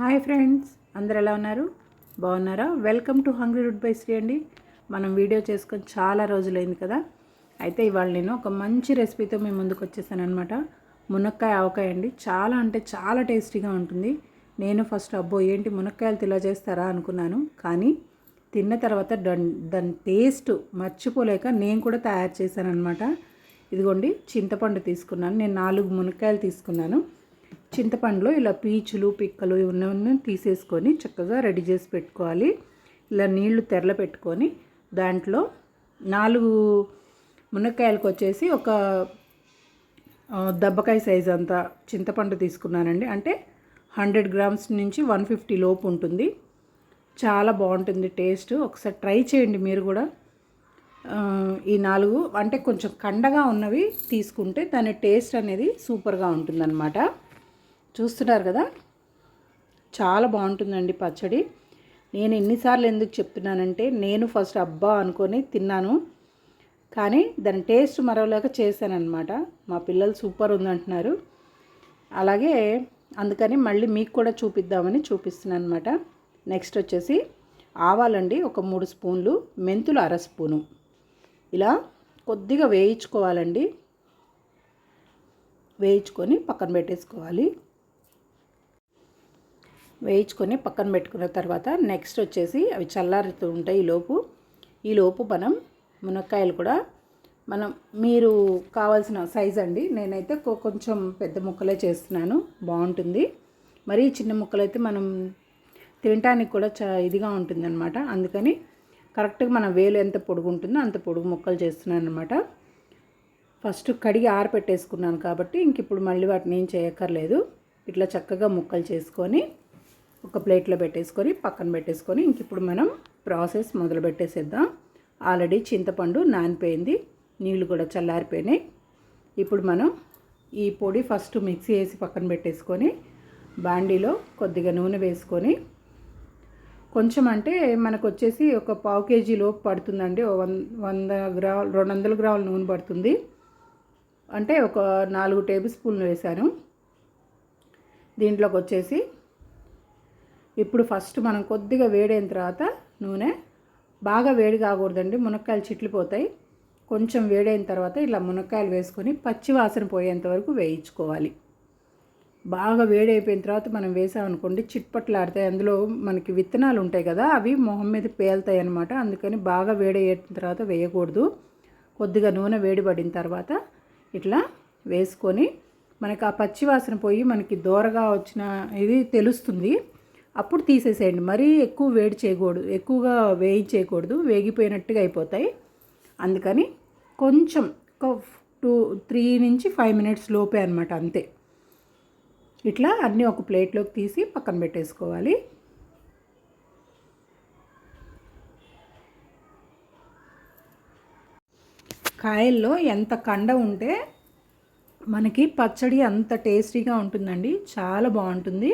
Hi friends అందరు ఎలా ఉన్నారు? బాగున్నారా? వెల్కమ్ టు హంగ్రీ రుడ్ బై శ్రీ అండి. మనం వీడియో చేసుకొని చాలా రోజులైంది కదా. అయితే ఇవాళ నేను ఒక మంచి రెసిపీతో మేము ముందుకు వచ్చేసాను అనమాట మునక్కాయ ఆవకాయ అండి. చాలా అంటే చాలా టేస్టీగా ఉంటుంది. నేను ఫస్ట్ అబ్బో ఏంటి మునక్కాయలు ఇలా చేస్తారా అనుకున్నాను. కానీ తిన్న తర్వాత దాని దాని టేస్ట్ మర్చిపోలేక నేను కూడా తయారు చేశాను అనమాట ఇదిగోండి చింతపండు తీసుకున్నాను. నేను నాలుగు మునక్కాయలు తీసుకున్నాను. చింతపండులో ఇలా పీచులు పిక్కలు ఇవన్నీ తీసేసుకొని చక్కగా రెడీ చేసి పెట్టుకోవాలి. ఇలా నీళ్ళు తెరల పెట్టుకొని దాంట్లో నాలుగు మునక్కాయలకు వచ్చేసి ఒక దబ్బకాయ సైజ్ అంత చింతపండు తీసుకున్నానండి. అంటే హండ్రెడ్ గ్రామ్స్ నుంచి వన్ ఫిఫ్టీ లోపు ఉంటుంది. చాలా బాగుంటుంది టేస్ట్. ఒకసారి ట్రై చేయండి మీరు కూడా. ఈ నాలుగు అంటే కొంచెం కండగా ఉన్నవి తీసుకుంటే దాని టేస్ట్ అనేది సూపర్గా ఉంటుందన్నమాట. చూస్తున్నారు కదా? చాలా బాగుంటుందండి పచ్చడి. నేను ఎన్నిసార్లు ఎందుకు చెప్తున్నానంటే నేను ఫస్ట్ అబ్బా అనుకొని తిన్నాను. కానీ దాని టేస్ట్ మరవలేక చేశానమాట మా పిల్లలు సూపర్ ఉందంటున్నారు. అలాగే అందుకని మళ్ళీ మీకు కూడా చూపిద్దామని చూపిస్తున్నాను అనమాట నెక్స్ట్ వచ్చేసి ఆవాలండి ఒక మూడు స్పూన్లు మెంతులు అర స్పూను. ఇలా కొద్దిగా వేయించుకోవాలండి. వేయించుకొని పక్కన పెట్టేసుకోవాలి. వేయించుకొని పక్కన పెట్టుకున్న తర్వాత నెక్స్ట్ వచ్చేసి అవి చల్లారుతూ ఉంటాయి ఈ లోపు. ఈ లోపు మనం మునక్కాయలు కూడా మనం మీరు కావాల్సిన సైజ్ అండి. నేనైతే కొంచెం పెద్ద ముక్కలే చేస్తున్నాను. బాగుంటుంది. మరీ చిన్న ముక్కలు అయితే మనం తినటానికి కూడా చా ఇదిగా ఉంటుందన్నమాట. అందుకని కరెక్ట్గా మన వేలు ఎంత పొడుగు ఉంటుందో అంత పొడుగు ముక్కలు చేస్తున్నాను అనమాట ఫస్ట్ కడిగి ఆరపెట్టేసుకున్నాను కాబట్టి ఇంక ఇప్పుడు మళ్ళీ వాటిని ఏం చేయక్కర్లేదు. ఇట్లా చక్కగా ముక్కలు చేసుకొని ఒక ప్లేట్లో పెట్టేసుకొని పక్కన పెట్టేసుకొని ఇంక ఇప్పుడు మనం ప్రాసెస్ మొదలు పెట్టేసేద్దాం. ఆల్రెడీ చింతపండు నానిపోయింది నీళ్ళు కూడా చల్లారిపోయినాయి. ఇప్పుడు మనం ఈ పొడి ఫస్ట్ మిక్సీ వేసి పక్కన పెట్టేసుకొని బాండీలో కొద్దిగా నూనె వేసుకొని కొంచెం అంటే మనకు వచ్చేసి ఒక పావు కేజీ లోపు పడుతుందండి వన్ వంద గ్రాములు రెండు వందల గ్రాముల నూనె పడుతుంది. అంటే ఒక నాలుగు టేబుల్ స్పూన్లు వేశాను. దీంట్లోకి వచ్చేసి ఇప్పుడు ఫస్ట్ మనం కొద్దిగా వేడైన తర్వాత నూనె బాగా వేడి కాకూడదండి. మునక్కాయలు చిట్లిపోతాయి. కొంచెం వేడైన తర్వాత ఇలా మునక్కాయలు వేసుకొని పచ్చి వాసన పోయేంత వరకు వేయించుకోవాలి. బాగా వేడి అయిపోయిన తర్వాత మనం వేసామనుకోండి చిట్పట్లాడితే అందులో మనకి విత్తనాలు ఉంటాయి కదా అవి మొహం మీద పేలుతాయి అనమాట అందుకని బాగా వేడి అయిన తర్వాత వేయకూడదు. కొద్దిగా నూనె వేడిపడిన తర్వాత ఇట్లా వేసుకొని మనకి ఆ పచ్చి వాసన పోయి మనకి దూరగా వచ్చిన ఇది తెలుస్తుంది. అప్పుడు తీసేసేయండి. మరీ ఎక్కువ వేడి చేయకూడదు. ఎక్కువగా వేయించేయకూడదు వేగిపోయినట్టుగా అయిపోతాయి. అందుకని కొంచెం ఒక టూ త్రీ నుంచి ఫైవ్ మినిట్స్ లోపే అనమాట అంతే. ఇట్లా అన్నీ ఒక ప్లేట్లోకి తీసి పక్కన పెట్టేసుకోవాలి. కాయల్లో ఎంత కండ ఉంటే మనకి పచ్చడి అంత టేస్టీగా ఉంటుందండి. చాలా బాగుంటుంది.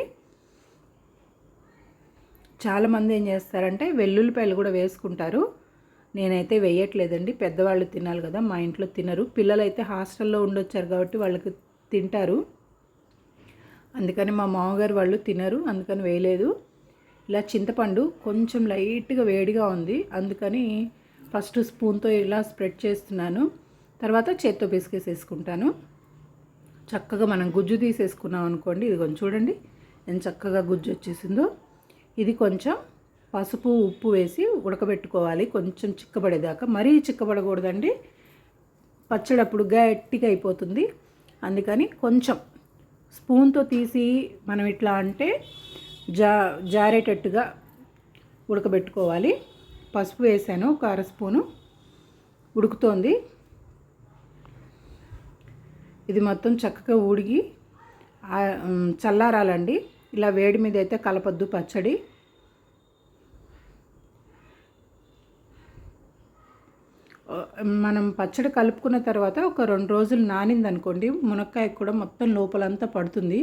చాలామంది ఏం చేస్తారంటే వెల్లుల్లిపాయలు కూడా వేసుకుంటారు. నేనైతే వేయట్లేదండి. పెద్దవాళ్ళు తినాలి కదా మా ఇంట్లో తినరు. పిల్లలు అయితే హాస్టల్లో ఉండొచ్చారు కాబట్టి వాళ్ళకి తింటారు. అందుకని మా మామగారు వాళ్ళు తినరు అందుకని వేయలేదు. ఇలా చింతపండు కొంచెం లైట్గా వేడిగా ఉంది. అందుకని ఫస్ట్ స్పూన్తో ఇలా స్ప్రెడ్ చేస్తున్నాను. తర్వాత చేత్తో పిసికేసేసుకుంటాను. చక్కగా మనం గుజ్జు తీసేసుకున్నాం అనుకోండి ఇది కొంచెం చూడండి ఎంత చక్కగా గుజ్జు వచ్చేసిందో. ఇది కొంచెం పసుపు ఉప్పు వేసి ఉడకబెట్టుకోవాలి. కొంచెం చిక్కబడేదాకా. మరీ చిక్కబడకూడదండి. పచ్చడి అప్పుడు గట్టిగా అయిపోతుంది. అందుకని కొంచెం స్పూన్తో తీసి మనం ఇట్లా అంటే జా జారేటట్టుగా ఉడకబెట్టుకోవాలి. పసుపు వేసాను. ఒక అర స్పూను ఉడుకుతోంది. ఇది మొత్తం చక్కగా ఉడిగి చల్లారాలండి. ఇలా వేడి మీద అయితే కలపద్దు పచ్చడి. మనం పచ్చడి కలుపుకున్న తర్వాత ఒక రెండు రోజులు నానింది అనుకోండి మునక్కాయ కూడా మొత్తం లోపలంతా పడుతుంది.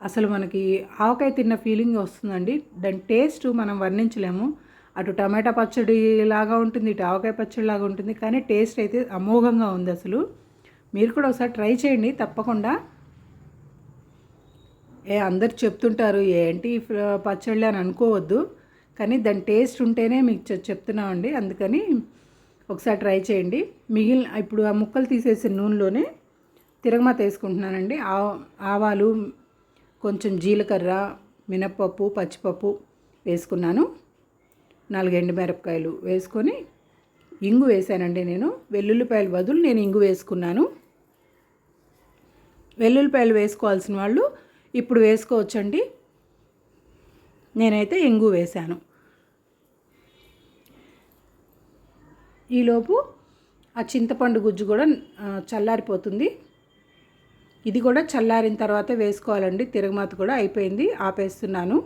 అసలు మనకి ఆవకాయ తిన్న ఫీలింగ్ వస్తుందండి. దాని టేస్ట్ మనం వర్ణించలేము. అటు టమాటా పచ్చడి లాగా ఉంటుంది ఇటు ఆవకాయ పచ్చడి లాగా ఉంటుంది కానీ టేస్ట్ అయితే అమోఘంగా ఉంది అసలు. మీరు కూడా ఒకసారి ట్రై చేయండి తప్పకుండా. ఏ అందరు చెప్తుంటారు ఏంటి పచ్చళ్ళు అని అనుకోవద్దు. కానీ దాని టేస్ట్ ఉంటేనే మీకు చె- చెప్తున్నామండి. అందుకని ఒకసారి ట్రై చేయండి. మిగిలిన ఇప్పుడు ఆ ముక్కలు తీసేసిన నూనెలోనే తిరగమాత వేసుకుంటున్నానండి. ఆ ఆవాలు కొంచెం జీలకర్ర మినప్పప్పు పచ్చిపప్పు వేసుకున్నాను. నాలుగు ఎండుమిరపకాయలు వేసుకొని ఇంగు వేసానండి నేను. వెల్లుల్లిపాయల బదులు నేను ఇంగు వేసుకున్నాను. వెల్లుల్లిపాయలు వేసుకోవాల్సిన వాళ్ళు ఇప్పుడు వేసుకోవచ్చండి. నేనైతే ఎంగు వేశాను. ఈలోపు ఆ చింతపండు గుజ్జు కూడా చల్లారిపోతుంది. ఇది కూడా చల్లారిన తర్వాత వేసుకోవాలండి. తిరగమాత కూడా అయిపోయింది. ఆపేస్తున్నాను.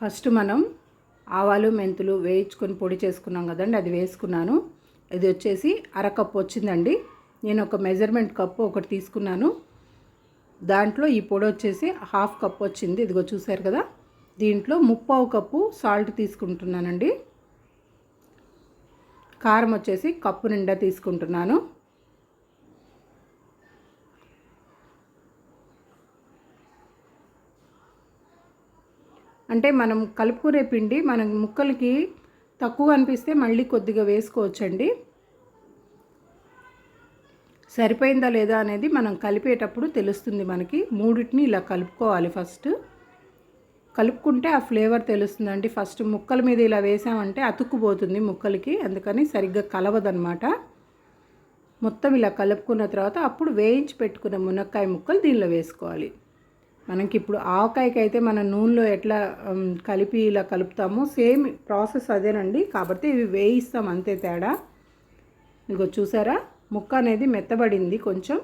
ఫస్ట్ మనం ఆవాలు మెంతులు వేయించుకొని పొడి చేసుకున్నాం కదండి అది వేసుకున్నాను. ఇది వచ్చేసి అరకప్పు వచ్చిందండి. నేను ఒక మెజర్మెంట్ కప్పు ఒకటి తీసుకున్నాను. దాంట్లో ఈ పొడి వచ్చేసి హాఫ్ కప్ వచ్చింది. ఇదిగో చూసారు కదా? దీంట్లో ముప్పావు కప్పు సాల్ట్ తీసుకుంటున్నానండి. కారం వచ్చేసి కప్పు నిండా తీసుకుంటున్నాను. అంటే మనం కలుపుకునే పిండి మనం ముక్కలకి తక్కువ అనిపిస్తే మళ్ళీ కొద్దిగా వేసుకోవచ్చండి. సరిపోయిందా లేదా అనేది మనం కలిపేటప్పుడు తెలుస్తుంది మనకి. మూడింటిని ఇలా కలుపుకోవాలి ఫస్ట్. కలుపుకుంటే ఆ ఫ్లేవర్ తెలుస్తుందండి. ఫస్ట్ ముక్కల మీద ఇలా వేసామంటే అతుక్కుపోతుంది ముక్కలకి. అందుకని సరిగ్గా కలవదనమాట మొత్తం ఇలా కలుపుకున్న తర్వాత అప్పుడు వేయించి పెట్టుకున్న మునక్కాయ ముక్కలు దీనిలో వేసుకోవాలి. మనకి ఇప్పుడు ఆవకాయకి అయితే మన నూనెలో ఎట్లా కలిపి ఇలా కలుపుతామో సేమ్ ప్రాసెస్ అదేనండి. కాబట్టి ఇవి వేయిస్తాం అంతే తేడా. ఇదిగో చూసారా? ముక్క అనేది మెత్తబడింది కొంచెం.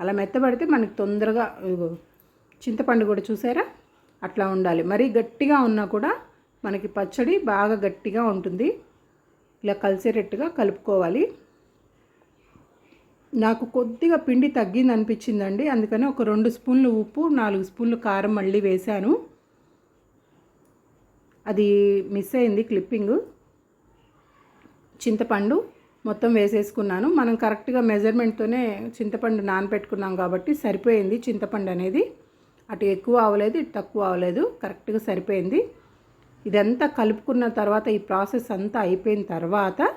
అలా మెత్తబడితే మనకి తొందరగా ఇదిగో చింతపండు కూడా చూసారా? అట్లా ఉండాలి. మరీ గట్టిగా ఉన్నా కూడా మనకి పచ్చడి బాగా గట్టిగా ఉంటుంది. ఇలా కలిసేటట్టుగా కలుపుకోవాలి. నాకు కొద్దిగా పిండి తగ్గింది అనిపించిందండి అందుకని ఒక రెండు స్పూన్లు ఉప్పు నాలుగు స్పూన్లు కారం మళ్ళీ వేశాను. అది మిస్ అయింది క్లిప్పింగ్. చింతపండు మొత్తం వేసేసుకున్నాను. మనం కరెక్ట్గా మెజర్మెంట్తోనే చింతపండు నానబెట్టుకున్నాం కాబట్టి సరిపోయింది చింతపండు అనేది. అటు ఎక్కువ అవ్వలేదు ఇటు తక్కువ అవ్వలేదు కరెక్ట్గా సరిపోయింది. ఇదంతా కలుపుకున్న తర్వాత ఈ ప్రాసెస్ అంతా అయిపోయిన తర్వాత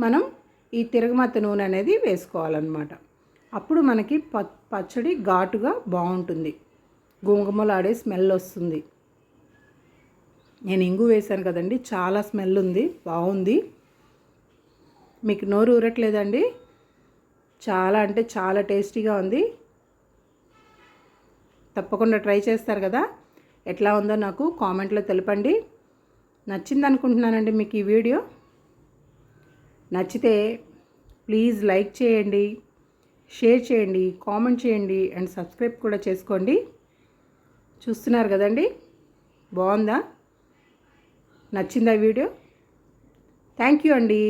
మనం ఈ తిరగమత్త నూనె అనేది వేసుకోవాలన్నమాట. అప్పుడు మనకి ప పచ్చడి ఘాటుగా బాగుంటుంది. గుమగుమలాడే స్మెల్ వస్తుంది. నేను ఇంగు వేశాను కదండి చాలా స్మెల్ ఉంది బాగుంది. మీకు నోరు ఊరట్లేదండి? చాలా అంటే చాలా టేస్టీగా ఉంది. తప్పకుండా ట్రై చేస్తారు కదా? ఎట్లా ఉందో నాకు కామెంట్లో తెలపండి. నచ్చింది అనుకుంటున్నానండి మీకు ఈ వీడియో. నచ్చితే ప్లీజ్ లైక్ చేయండి షేర్ చేయండి కామెంట్ చేయండి అండ్ సబ్స్క్రైబ్ కూడా చేసుకోండి. చూస్తున్నారు కదండి? బాగుందా? నచ్చిందా వీడియో? థ్యాంక్ యూ అండి.